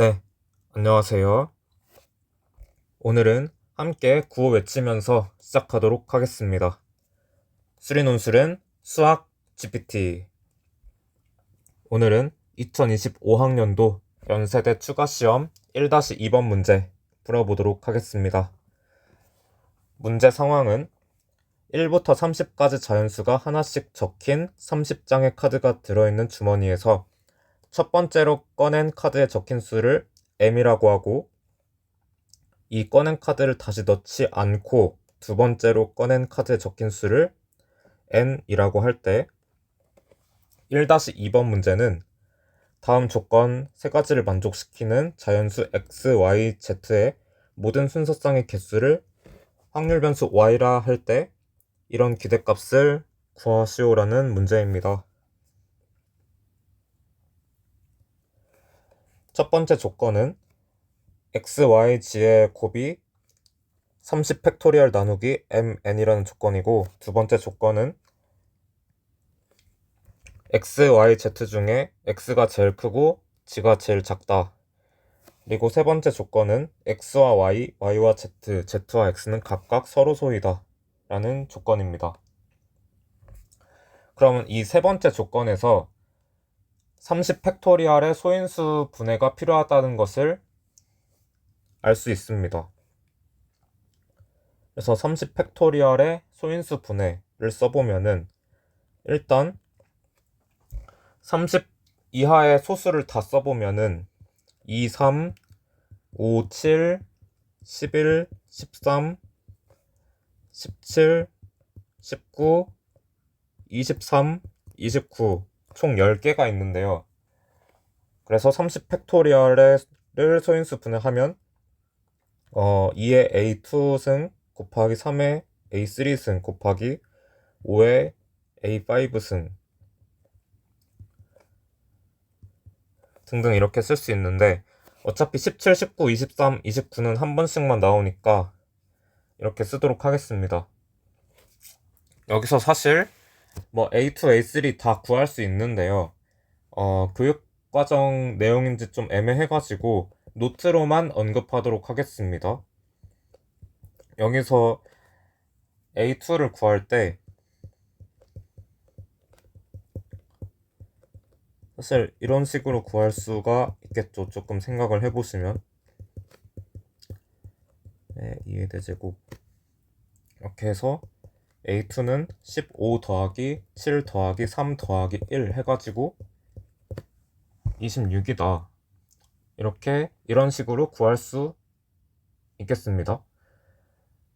네, 안녕하세요. 오늘은 함께 구호 외치면서 시작하도록 하겠습니다. 수리논술은 수학 GPT. 오늘은 2025학년도 연세대 추가시험 1-2번 문제 풀어보도록 하겠습니다. 문제 상황은 1부터 30까지 자연수가 하나씩 적힌 30장의 카드가 들어있는 주머니에서 첫 번째로 꺼낸 카드에 적힌 수를 m이라고 하고 이 꺼낸 카드를 다시 넣지 않고 두 번째로 꺼낸 카드에 적힌 수를 n이라고 할 때 1-2번 문제는 다음 조건 세 가지를 만족시키는 자연수 x, y, z의 모든 순서쌍의 개수를 확률 변수 y라 할 때 이런 기대값을 구하시오라는 문제입니다. 첫 번째 조건은 x, y, g의 곱이 30 팩토리얼 나누기 mn이라는 조건이고 두 번째 조건은 x, y, z 중에 x가 제일 크고 g가 제일 작다. 그리고 세 번째 조건은 x와 y, y와 z, z와 x는 각각 서로 소이다. 라는 조건입니다. 그러면 이 세 번째 조건에서 30 팩토리얼의 소인수 분해가 필요하다는 것을 알 수 있습니다. 그래서 30 팩토리얼의 소인수 분해를 써보면은 일단 30 이하의 소수를 다 써보면은 2, 3, 5, 7, 11, 13, 17, 19, 23, 29, 총 10개가 있는데요. 그래서 30 팩토리얼을 소인수 분해하면 어, 2의 A2승 곱하기 3의 A3승 곱하기 5의 A5승 등등 이렇게 쓸 수 있는데 어차피 17, 19, 23, 29는 한 번씩만 나오니까 이렇게 쓰도록 하겠습니다. 여기서 사실 뭐 A2, A3 다 구할 수 있는데요. 어, 교육과정 내용인지 좀 애매해가지고 노트로만 언급하도록 하겠습니다. 여기서 A2를 구할 때 사실 이런 식으로 구할 수가 있겠죠. 조금 생각을 해보시면 네, 2의 대제곱 이렇게 해서 A2는 15 더하기 7 더하기 3 더하기 1 해가지고 26이다. 이렇게 이런 식으로 구할 수 있겠습니다.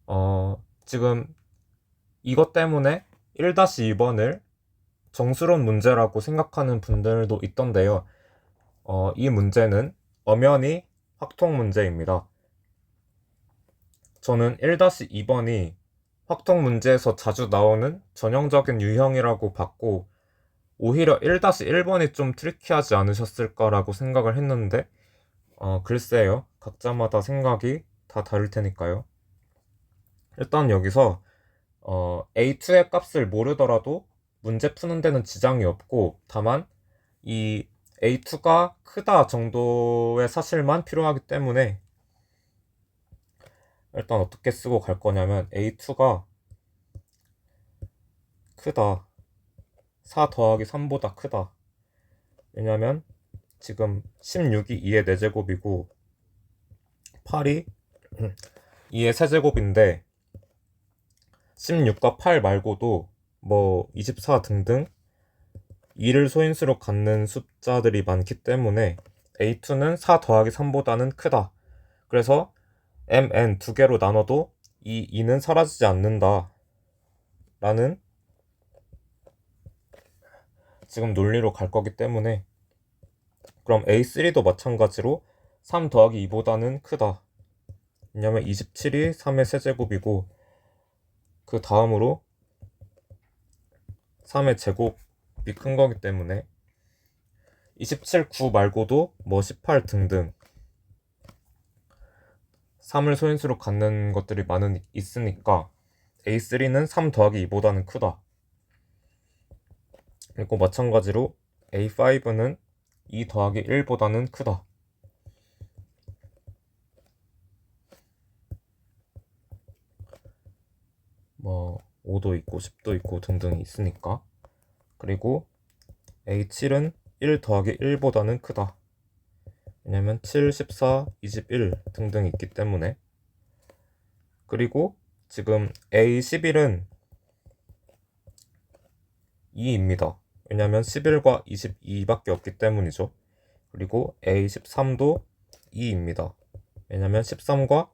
어, 지금 이것 때문에 1-2번을 정수론 문제라고 생각하는 분들도 있던데요. 어, 이 문제는 엄연히 확통 문제입니다. 저는 1-2번이 확통 문제에서 자주 나오는 전형적인 유형이라고 봤고 오히려 1-1번이 좀 트리키하지 않으셨을까라고 생각을 했는데 어, 글쎄요. 각자마다 생각이 다 다를 테니까요. 일단 여기서 어, A2의 값을 모르더라도 문제 푸는 데는 지장이 없고 다만 이 A2가 크다 정도의 사실만 필요하기 때문에 일단 어떻게 쓰고 갈 거냐면 A2가 크다 4 더하기 3보다 크다 왜냐면 지금 16이 2의 4제곱이고 8이 2의 세제곱인데 16과 8 말고도 뭐 24 등등 2를 소인수로 갖는 숫자들이 많기 때문에 A2는 4 더하기 3보다는 크다. 그래서 mn 두 개로 나눠도 이 2는 사라지지 않는다. 라는 지금 논리로 갈 거기 때문에 그럼 A3도 마찬가지로 3 더하기 2보다는 크다. 왜냐면 27이 3의 세제곱이고 그 다음으로 3의 제곱이 큰 거기 때문에 27, 9 말고도 뭐 18 등등 3을 소인수로 갖는 것들이 많은 있으니까 A3는 3 더하기 2보다는 크다. 그리고 마찬가지로 A5는 2 더하기 1보다는 크다. 뭐 5도 있고 10도 있고 등등이 있으니까. 그리고 A7은 1 더하기 1보다는 크다. 왜냐면 7, 14, 21 등등 있기 때문에. 그리고 지금 A11은 2입니다. 왜냐면 11과 22밖에 없기 때문이죠. 그리고 A13도 2입니다. 왜냐면 13과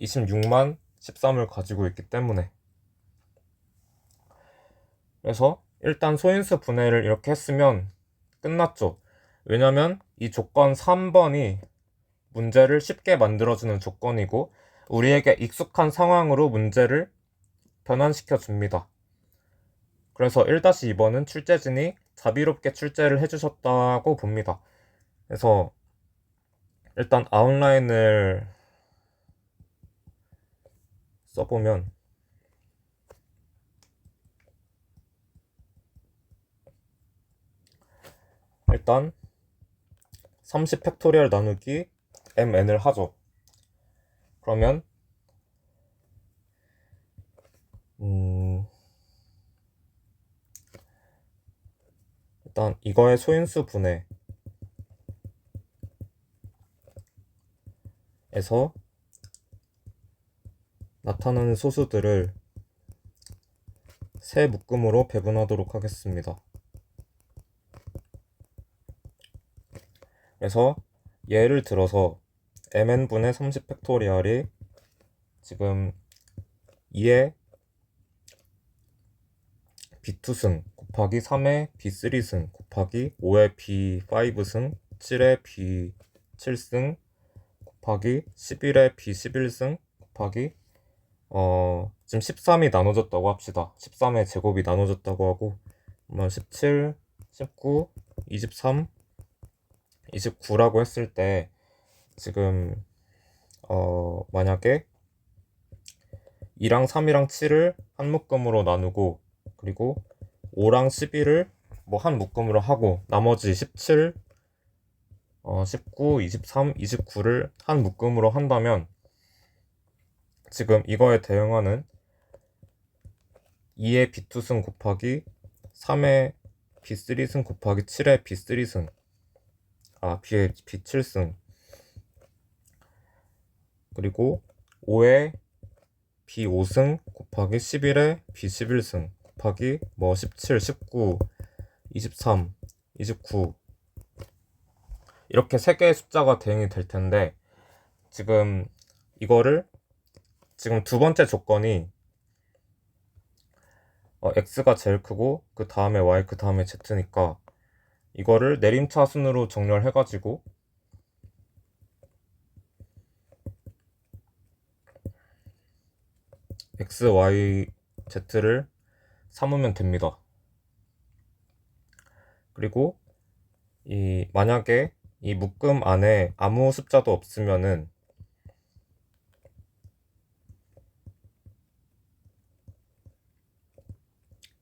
26만 13을 가지고 있기 때문에. 그래서 일단 소인수 분해를 이렇게 했으면 끝났죠. 왜냐면 이 조건 3번이 문제를 쉽게 만들어주는 조건이고 우리에게 익숙한 상황으로 문제를 변환시켜 줍니다. 그래서 1-2번은 출제진이 자비롭게 출제를 해주셨다고 봅니다. 그래서 일단 아웃라인을 써보면 일단 30 팩토리얼 나누기 mn을 하죠. 그러면 음 일단 이거의 소인수 분해 에서 나타나는 소수들을 세 묶음으로 배분하도록 하겠습니다. 그래서 예를 들어서 mn분의 30 팩토리얼이 지금 2의 b2승 곱하기 3의 b3승 곱하기 5의 b5승 7의 b7승 곱하기 11의 b11승 곱하기 어 지금 13이 나눠졌다고 합시다. 13의 제곱이 나눠졌다고 하고 그러면 17, 19, 23 29라고 했을 때 지금 어 만약에 2랑 3이랑 7을 한 묶음으로 나누고 그리고 5랑 11을 뭐 한 묶음으로 하고 나머지 17, 어 19, 23, 29를 한 묶음으로 한다면 지금 이거에 대응하는 2의 B2승 곱하기 3의 B3승 곱하기 7의 B3승 아, B의 B7승. 그리고 5의 B5승 곱하기 11의 B11승 곱하기 뭐 17, 19, 23, 29 이렇게 세 개의 숫자가 대응이 될 텐데 지금 이거를 지금 두 번째 조건이 어, x가 제일 크고 그 다음에 y 그 다음에 z니까 이거를 내림차 순으로 정렬 해가지고 x, y, z를 삼으면 됩니다. 그리고 이 만약에 이 묶음 안에 아무 숫자도 없으면은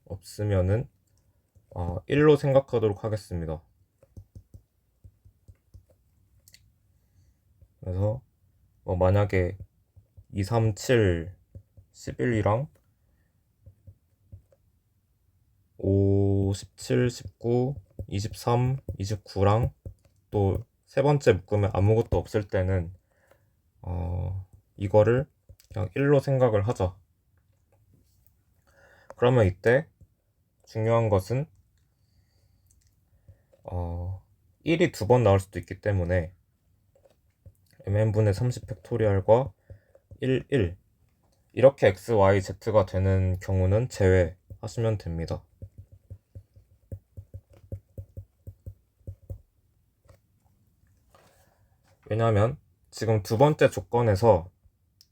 없으면은 어, 1로 생각하도록 하겠습니다. 그래서 뭐 만약에 2, 3, 7, 11이랑 5, 17, 19, 23, 29랑 또 세 번째 묶음에 아무것도 없을 때는 어, 이거를 그냥 1로 생각을 하자. 그러면 이때 중요한 것은 어, 1이 두 번 나올 수도 있기 때문에 mn분의 30 팩토리얼과 1, 1 이렇게 x, y, z가 되는 경우는 제외하시면 됩니다. 왜냐하면 지금 두 번째 조건에서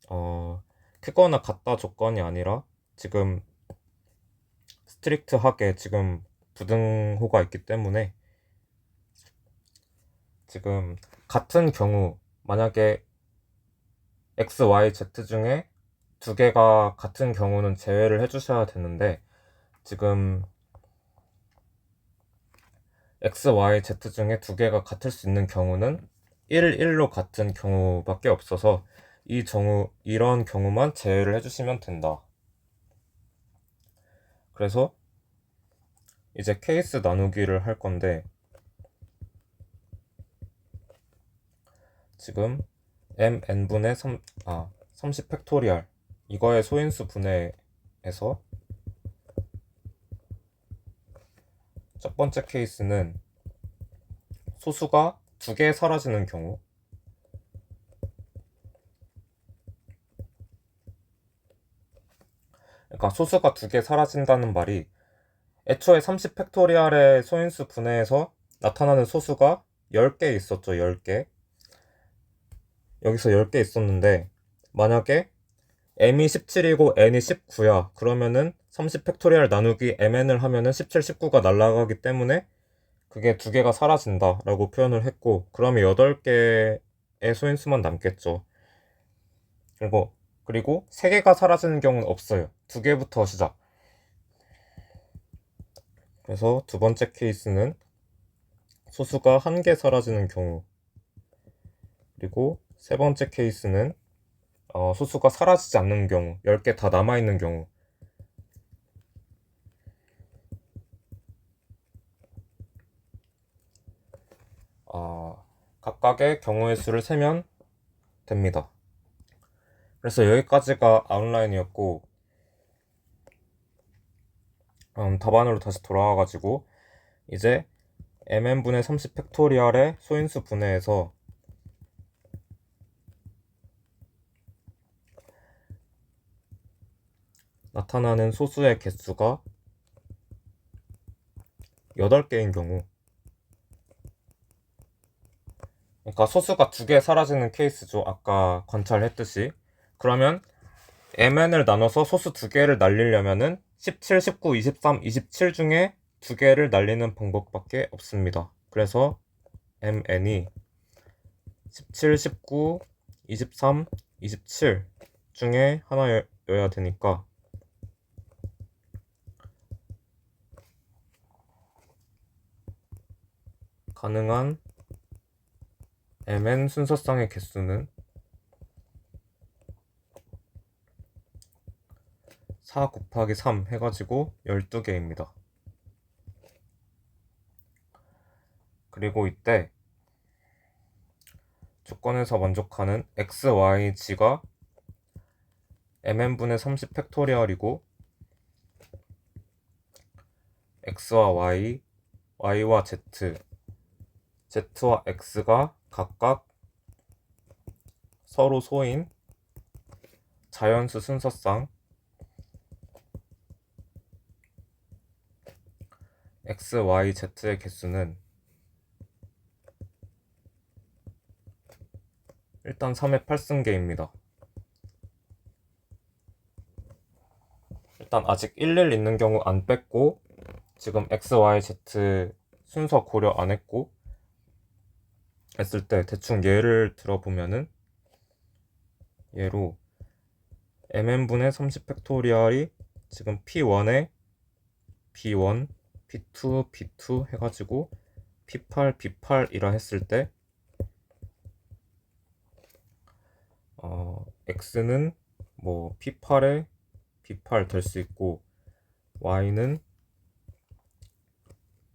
어, 크거나 같다 조건이 아니라 지금 스트릭트하게 지금 부등호가 있기 때문에 지금 같은 경우 만약에 x, y, z 중에 두 개가 같은 경우는 제외를 해주셔야 되는데 지금 x, y, z 중에 두 개가 같을 수 있는 경우는 1, 1로 같은 경우밖에 없어서 이 경우 이런 경우만 제외를 해주시면 된다. 그래서 이제 케이스 나누기를 할 건데 지금 mn분의 3, 아, 30 팩토리얼 이거의 소인수 분해에서 첫 번째 케이스는 소수가 두 개 사라지는 경우 그러니까 소수가 두 개 사라진다는 말이 애초에 30 팩토리얼의 소인수 분해에서 나타나는 소수가 10개 있었죠, 10개. 여기서 10개 있었는데, 만약에 m이 17이고 n이 19야. 그러면은 30 팩토리얼 나누기 mn을 하면은 17, 19가 날아가기 때문에 그게 두 개가 사라진다 라고 표현을 했고, 그러면 8개의 소인수만 남겠죠. 그리고, 그리고 3개가 사라지는 경우는 없어요. 두 개부터 시작. 그래서 두 번째 케이스는 소수가 한 개 사라지는 경우 그리고 세 번째 케이스는 어, 소수가 사라지지 않는 경우 10개 다 남아있는 경우 어, 각각의 경우의 수를 세면 됩니다. 그래서 여기까지가 아웃라인이었고 음, 답안으로 다시 돌아와가지고 이제 mn분의 30 팩토리얼의 소인수 분해에서 나타나는 소수의 개수가 8개인 경우 그러니까 소수가 두 개 사라지는 케이스죠. 아까 관찰했듯이 그러면 mn을 나눠서 소수 두 개를 날리려면은 17, 19, 23, 27 중에 두 개를 날리는 방법밖에 없습니다. 그래서 mn이 17, 19, 23, 27 중에 하나여야 되니까 가능한 mn 순서쌍의 개수는 4 곱하기 3 해가지고 12개입니다. 그리고 이때 조건에서 만족하는 x, y, g가 mn분의 30 팩토리얼이고 x와 y, y와 z, z와 x가 각각 서로 소인 자연수 순서쌍 x, y, z의 개수는 일단 3의 8승계입니다. 일단 아직 11 있는 경우 안 뺐고 지금 x, y, z 순서 고려 안 했고 했을 때 대충 예를 들어보면은 예로 mn분의 30 팩토리얼이 지금 p1에 b1 P2, P2 해가지고 P8, B8이라 했을 때 어, X는 뭐 P8에 B8 될 수 있고 Y는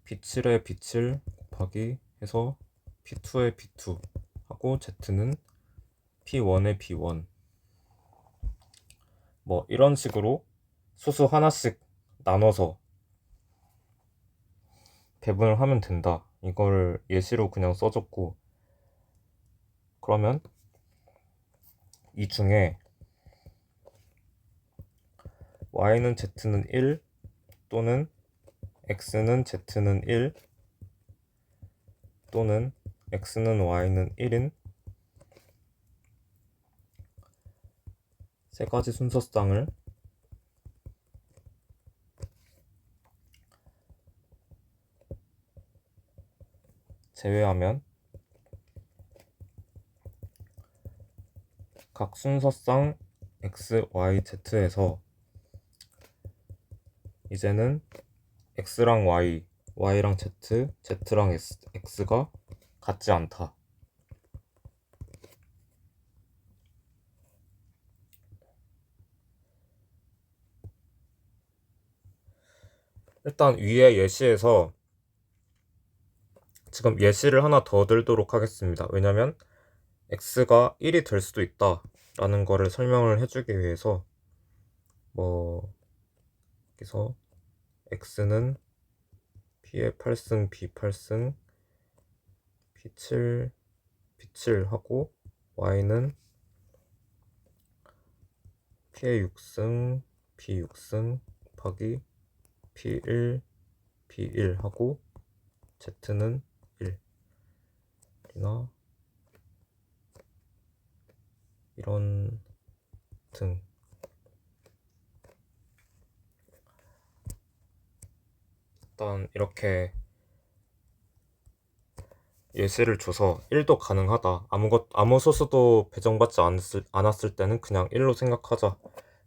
B7에 B7 곱하기 해서 P2에 B2 하고 Z는 P1에 B1 뭐 이런 식으로 소수 하나씩 나눠서 배분을 하면 된다. 이걸 예시로 그냥 써줬고 그러면 이 중에 y는 z는 1 또는 x는 z는 1 또는 x는 y는 1인. 세 가지 순서쌍을. 제외하면 각 순서상 x, y, z에서 이제는 x랑 y, y랑 z, z랑 x가 같지 않다. 일단 위에 예시에서 지금 예시를 하나 더 들도록 하겠습니다. 왜냐면 x가 1이 될 수도 있다 라는 거를 설명을 해주기 위해서 뭐 여기서 x는 p의 8승 b 8승 p7 p7 하고 y는 p의 6승 p 6승 곱하기 p1 p1 하고 z는 1 이나 이런 등. 일단 이렇게 예시를 줘서 1도 가능하다. 아무것 아무 소수도 배정받지 않았을, 않았을 때는 그냥 1로 생각하자.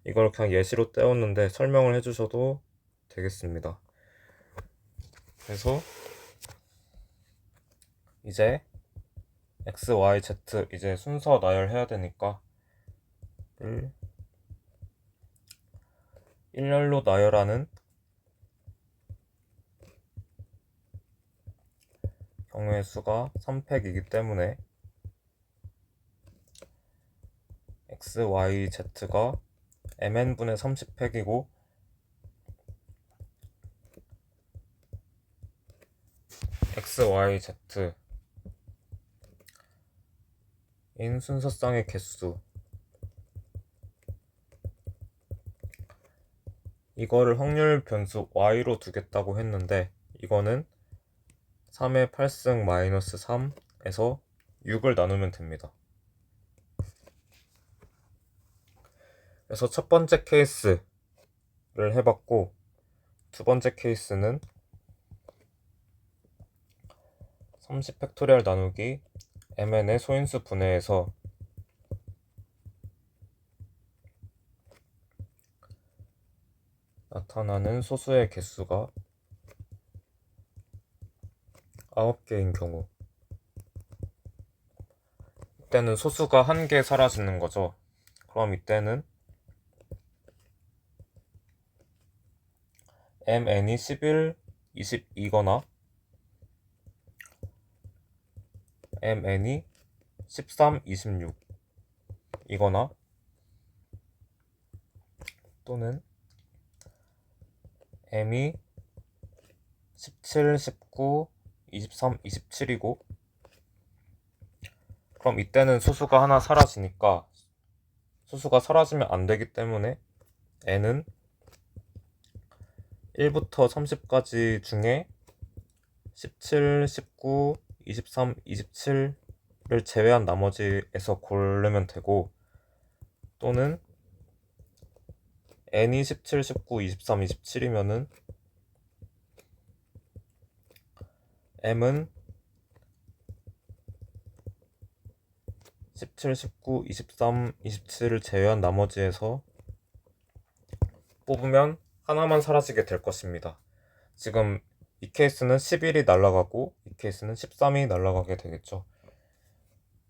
이걸 그냥 예시로 떼었는데 설명을 해주셔도 되겠습니다. 그래서 이제 x, y, z 이제 순서 나열해야 되니까 1 일렬로 나열하는 경우의 수가 3팩이기 때문에 x, y, z가 mn분의 30팩이고 x, y, z 인 순서쌍의 개수. 이거를 확률 변수 y로 두겠다고 했는데 이거는 3의 8승 마이너스 3에서 6을 나누면 됩니다. 그래서 첫 번째 케이스를 해봤고 두 번째 케이스는 30 팩토리얼 나누기 mn의 소인수 분해에서 나타나는 소수의 개수가 9개인 경우 이때는 소수가 한 개 사라지는 거죠. 그럼 이때는 mn이 11, 22거나 mn이 13, 26 이거나 또는 m이 17, 19, 23, 27이고 그럼 이때는 수수가 하나 사라지니까 수수가 사라지면 안 되기 때문에 n은 1부터 30까지 중에 17, 19, 23, 27을 제외한 나머지에서 고르면 되고 또는 n이 17, 19, 23, 27이면은 m은 17, 19, 23, 27을 제외한 나머지에서 뽑으면 하나만 사라지게 될 것입니다. 지금 이 케이스는 11이 날아가고 이 케이스는 13이 날아가게 되겠죠.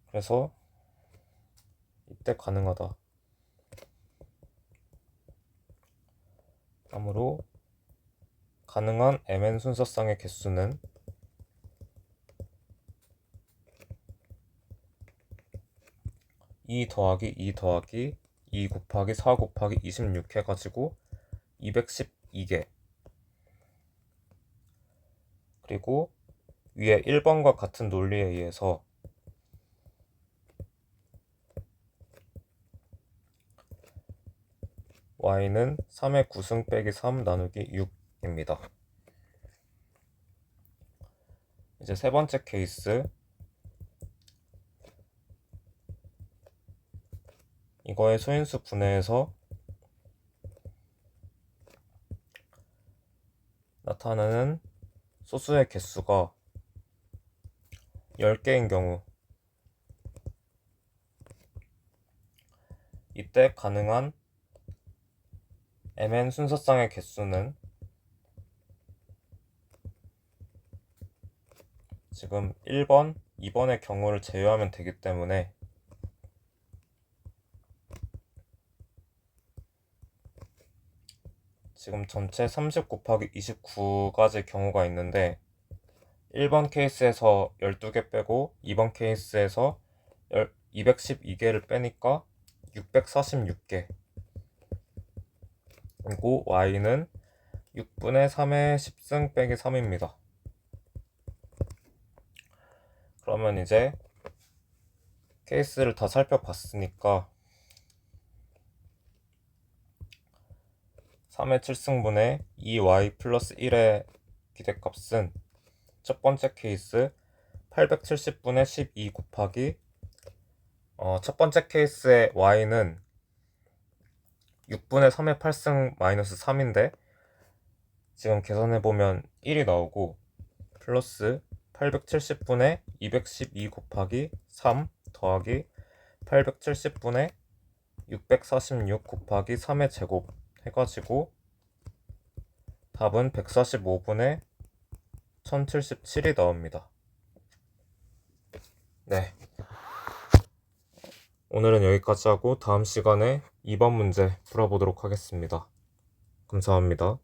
그래서 이때 가능하다. 다음으로 가능한 mn 순서쌍의 개수는 2 더하기 2 더하기 2 곱하기 4 곱하기 26 해가지고 212개 그리고 위에 1번과 같은 논리에 의해서 y는 3의 9승 빼기 3 나누기 6입니다. 이제 세 번째 케이스 이거의 소인수 분해에서 나타나는 소수의 개수가 10개인 경우 이때 가능한 mn 순서쌍의 개수는 지금 1번, 2번의 경우를 제외하면 되기 때문에 지금 전체 30 곱하기 29가지 경우가 있는데 1번 케이스에서 12개 빼고 2번 케이스에서 212개를 빼니까 646개 그리고 y는 6분의 3의 10승 빼기 3입니다. 그러면 이제 케이스를 다 살펴봤으니까 3의 7승분의 2y 플러스 1의 기대값은 첫 번째 케이스 870분의 12 곱하기 어, 첫 번째 케이스의 y는 6분의 3의 8승 마이너스 3인데 지금 계산해보면 1이 나오고 플러스 870분의 212 곱하기 3 더하기 870분의 646 곱하기 3의 제곱 해가지고 답은 145분의 1077이 나옵니다. 네. 오늘은 여기까지 하고 다음 시간에 2번 문제 풀어보도록 하겠습니다. 감사합니다.